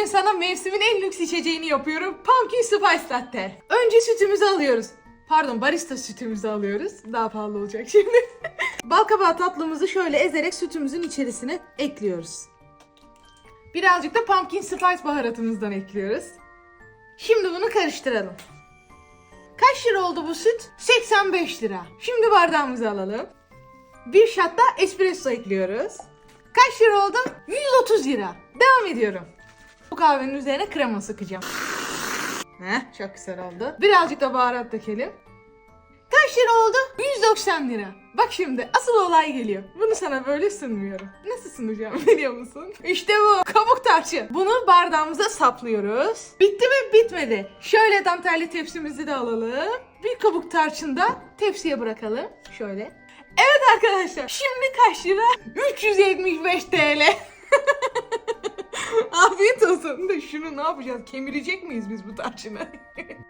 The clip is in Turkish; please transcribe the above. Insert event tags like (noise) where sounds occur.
Bugün sana mevsimin en lüks içeceğini yapıyorum. Pumpkin Spice Latte. Önce sütümüzü alıyoruz. Pardon barista sütümüzü alıyoruz. Daha pahalı olacak şimdi. (laughs) Balkabağı tatlımızı şöyle ezerek sütümüzün içerisine ekliyoruz. Birazcık da pumpkin spice baharatımızdan ekliyoruz. Şimdi bunu karıştıralım. Kaç lira oldu bu süt? 85 lira. Şimdi bardağımızı alalım. Bir shot da espresso ekliyoruz. Kaç lira oldu? 130 lira. Devam ediyorum. Bu kahvenin üzerine krema sıkacağım. (sighs) Heh, çok güzel oldu. Birazcık da baharat dökelim. Kaç lira oldu? 190 lira. Bak şimdi asıl olay geliyor. Bunu sana böyle sunmuyorum. Nasıl sunacağım (laughs) biliyor musun? İşte bu kabuk tarçın. Bunu bardağımıza saplıyoruz. Bitti mi? Bitmedi. Şöyle dantelli tepsimizi de alalım. Bir kabuk tarçın da tepsiye bırakalım. Şöyle. Evet arkadaşlar şimdi kaç lira? 375 TL. Afiyet olsun. Da şunu ne yapacağız? Kemirecek miyiz biz bu tarçını? (laughs)